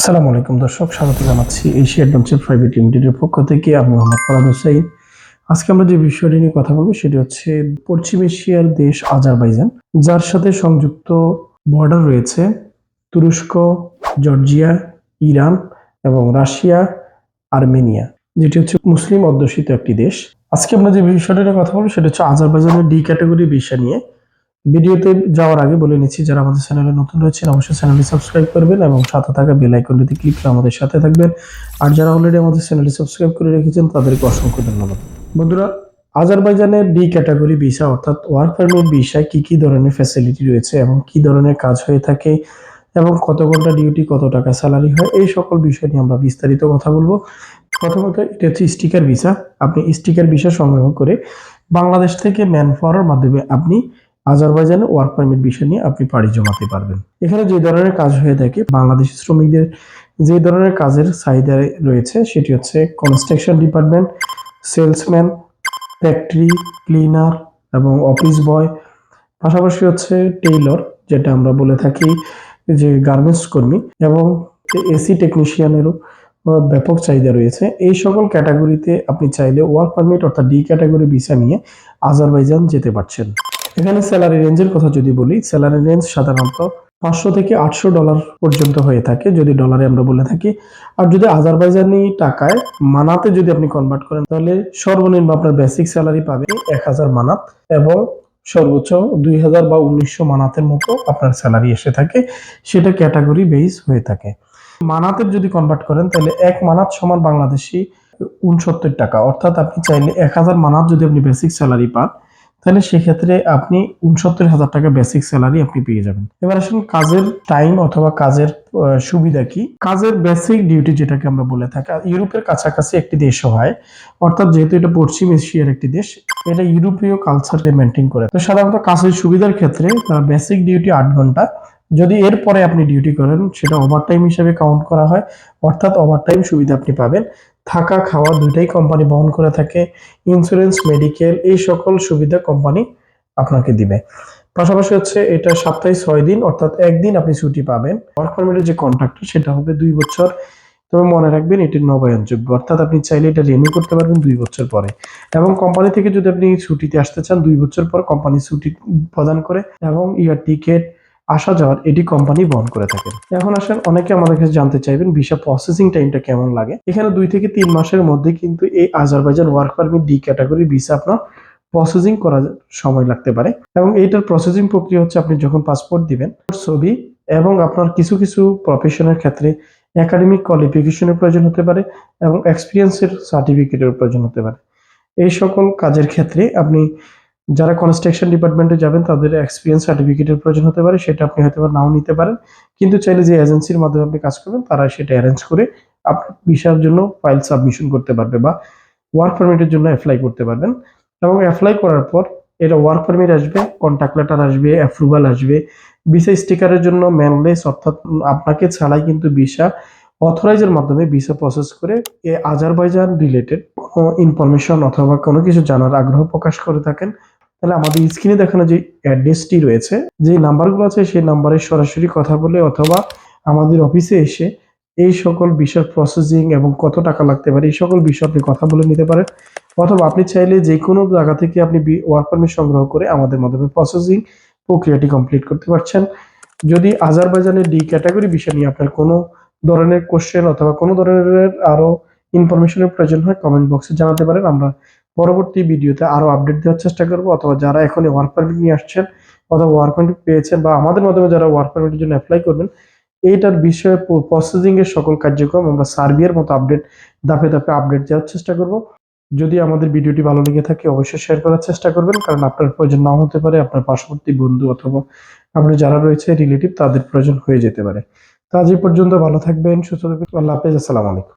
আসসালামু আলাইকুম দর্শক, স্বাগত জানাচ্ছি এশিয়া অ্যাডভেঞ্চার প্রাইভেট লিমিটেডের পক্ষ থেকে। আমি মোহাম্মদ ফরাদ হোসাইন আজকে আমরা যে বিষয়টি নিয়ে কথা বলব সেটি হচ্ছে পশ্চিম এশিয়ার দেশ আজারবাইজান, যার সাথে সংযুক্ত বর্ডার রয়েছে তুরস্ক, জর্জিয়া, ইরান এবং রাশিয়া, আর্মেনিয়া, যেটি হচ্ছে মুসলিম অধ্যুষিত একটি দেশ। আজকে আমরা যে বিষয়টি নিয়ে কথা বলব সেটা হচ্ছে আজারবাইজানের ডি ক্যাটাগরি বিষয় নিয়ে। ভিডিওতে যাওয়ার আগে বলে নিচ্ছি, যারা আমাদের চ্যানেলে নতুন রয়েছেন, অবশ্যই চ্যানেলটি সাবস্ক্রাইব করবেন এবং সাথে থাকা বেল আইকনটিতে ক্লিক করে আমাদের সাথে থাকবেন। আর যারা অলরেডি আমাদের চ্যানেলটি সাবস্ক্রাইব করে রেখেছেন, তাদেরকে অসংখ্য ধন্যবাদ। বন্ধুরা আজারবাইজানের ডি ক্যাটাগরি ভিসা অর্থাৎ ওয়ার্ক পারমিট ভিসায় কি কি ধরনের ফ্যাসিলিটি রয়েছে এবং কি ধরনের কাজ হয়ে থাকে এবং কত ঘণ্টা ডিউটি কত টাকা স্যালারি হয়, এই সকল বিষয় নিয়ে আমরা বিস্তারিত কথা বলব। প্রথমত, এটা হচ্ছে স্টিকার ভিসা আপনি স্টিকার ভিসা সংগ্রহ করে বাংলাদেশ থেকে ম্যান পাওয়ার মাধ্যমে আপনি আজারবাইজানে ওয়ার্ক পারমিট বিষয় নিয়ে আপনি পাড়ি জমাতে পারবেন। এখানে যে ধরনের কাজ হয়ে থাকে, বাংলাদেশি শ্রমিকদের যে ধরনের কাজের চাহিদা রয়েছে, সেটি হচ্ছে construction department salesman factory cleaner এবং অফিস বয় পাশাপাশি হচ্ছে টেইলর যেটা আমরা বলে থাকি যে গার্মেন্টস কর্মী এবং এসি টেকনিশিয়ানেরও ব্যাপক চাহিদা রয়েছে। এই সকল ক্যাটাগরিতে আপনি চাইলে ওয়ার্ক পারমিট অর্থাৎ ডি ক্যাটাগরি ভিসা নিয়ে আজারবাইজান যেতে পারছেন। এখানে স্যালারি রেঞ্জের কথা যদি বলি স্যালারি রেঞ্জ সাধারণত পাঁচশো থেকে আটশো ডলার পর্যন্ত হয়ে থাকে যদি ডলারে আমরা বলে থাকি। আর যদি আজারবাইজানি টাকায় মানাতে যদি আপনি কনভার্ট করেন, তাহলে সর্বনিম্ন আপনার বেসিক স্যালারি পাবে এক হাজার মানাত এবং সর্বোচ্চ দুই হাজার বা উনিশশো মানাতের মতো আপনার স্যালারি এসে থাকে। সেটা ক্যাটাগরি বেস হয়ে থাকে। মানাতের যদি কনভার্ট করেন, তাহলে এক মানাত সমান বাংলাদেশি উনসত্তর টাকা। অর্থাৎ আপনি চাইলে এক হাজার মানাত যদি আপনি বেসিক স্যালারি পান তাহলে সেক্ষেত্রে আপনি উনসত্তর হাজার টাকা বেসিক স্যালারি আপনি পেয়ে যাবেন। এবার আসুন কাজের টাইম অথবা কাজের সুবিধা কি? কাজের বেসিক ডিউটি যেটাকে আমরা বলে থাকি ইউরোপের কাছাকাছি একটি দেশ হয়, অর্থাৎ যেহেতু এটা পশ্চিম এশিয়ার একটি দেশ, এটা ইউরোপীয় কালচারকে মেনটেন করে। তো সাধারণত কাজের সুবিধার ক্ষেত্রে তার বেসিক ডিউটি আট ঘণ্টা যদি এরপরে আপনি ডিউটি করেন, সেটা ওভারটাইম হিসেবে কাউন্ট করা হয়। অর্থাৎ ওভারটাইম সুবিধা আপনি পাবেন। থাকা, খাওয়া দুইটাই কোম্পানি বহন করে থাকে। ইন্স্যুরেন্স মেডিকেল এই সকল সুবিধা কোম্পানি আপনাকে দিবে। পাশাপাশি হচ্ছে এটা সপ্তাহে ছয় দিন, অর্থাৎ একদিন আপনি ছুটি পাবেন। ওয়ার্ক পারমিটের যে কন্ট্রাক্ট সেটা হবে দুই বছর। তবে মনে রাখবেন, এটি নবায়নযোগ্য। অর্থাৎ আপনি চাইলে এটা রিনিউ করতে পারবেন দুই বছর পরে। এবং কোম্পানি থেকে যদি আপনি ছুটিতে আসতে চান, দুই বছর পর কোম্পানি ছুটি প্রদান করে। এবং ইয়ার টিকিট আসা যাওয়ার এটি কোম্পানি বহন করে থাকেন। এখন আসেন অনেকে আমাদের কাছে জানতে চাইবেন ভিসা প্রসেসিং টাইমটা কেমন লাগে। এখানে দুই থেকে তিন মাসের মধ্যে কিন্তু এই Azerbaijan work permit D category visa আপনার প্রসেসিং করার সময় লাগতে পারে এবং এইটার প্রসেসিং প্রক্রিয়া হচ্ছে আপনি যখন পাসপোর্ট দিবেন, ছবি এবং আপনার কিছু কিছু প্রফেশনের ক্ষেত্রে একাডেমিক কোয়ালিফিকেশনের প্রয়োজন হতে পারে এবং এক্সপিরিয়েন্সের সার্টিফিকেটের প্রয়োজন হতে পারে। এই সকল কাজের ক্ষেত্রে আপনি যারা কনস্ট্রাকশন ডিপার্টমেন্টে যাবেন, তাদের এক্সপিরিয়েন্স সার্টিফিকেটের প্রয়োজন হতে পারে, সেটা আপনি হয়তো নাও নিতে পারেন। কিন্তু চাইলে যে এজেন্সির মাধ্যমে আপনি কাজ করবেন, তারা সেটা অ্যারেঞ্জ করে আপনার ভিসার জন্য ফাইল সাবমিশন করতে পারবে বা ওয়ার্ক পারমিটের জন্য অ্যাপ্লাই করতে পারবেন। এবং অ্যাপ্লাই করার পর এটা ওয়ার্ক পারমিট আসবে কন্ট্যাক্ট লেটার আসবে অ্যাপ্রুভাল আসবে। ভিসা স্টিকারের জন্য ম্যানলেস অর্থাৎ আপনাকে ছাড়াই কিন্তু ভিসা অথরাইজের মাধ্যমে ভিসা প্রসেস করে এ আজারবাইজান রিলেটেড ইনফরমেশন অথবা কোনো কিছু জানার আগ্রহ প্রকাশ করে থাকেন। তাহলে আমাদের স্ক্রিনে দেখানো যে অ্যাড্রেসটি রয়েছে, যে নাম্বারগুলো আছে সেই নাম্বারে সরাসরি কথা বলে অথবা আমাদের অফিসে এসে এই সকল বিষয়ের প্রসেসিং এবং কত টাকা লাগতে পারে, এই সকল বিষয় আপনি কথা বলে নিতে পারেন। অথবা আপনি চাইলে যে কোনো জায়গা থেকে আপনি ওয়ার্ক পারমিট সংগ্রহ করে আমাদের মাধ্যমে প্রসেসিং প্রক্রিয়াটি কমপ্লিট করতে পারছেন। যদি আজারবাইজানের ডি ক্যাটাগরি বিষয় নিয়ে আপনার কোনো ধরনের কোশ্চেন অথবা কোনো ধরনের আরও ইনফরমেশনের প্রয়োজন হয় কমেন্ট বক্সে জানাতে পারেন। আমরা পরবর্তী ভিডিওতে আরও আপডেট দেওয়ার চেষ্টা করব, অথবা যারা এখন ওয়ার্ক পারমিট নিয়ে আসছেন অথবা ওয়ার্ক পারমিট পেয়েছেন বা আমাদের মাধ্যমে যারা ওয়ার্ক পারমিটের জন্য অ্যাপ্লাই করবেন, এইটার বিষয়ে প্রসেসিং এর সকল কার্যক্রম আমরা সার্বিয়ার মতো আপডেট ধাপে ধাপে আপডেট দেওয়ার চেষ্টা করব। যদি আমাদের ভিডিওটি ভালো লেগে থাকে অবশ্যই শেয়ার করার চেষ্টা করবেন, কারণ আপনার প্রয়োজন নাও হতে পারে, আপনার পার্শ্ববর্তী বন্ধু অথবা আপনার যারা রয়েছে রিলেটিভ তাদের প্রয়োজন হয়ে যেতে পারে। তো আজ এই পর্যন্ত ভালো থাকবেন, সুস্থ থাকবেন, আল্লাহ হাফেজ, আসসালামু আলাইকুম।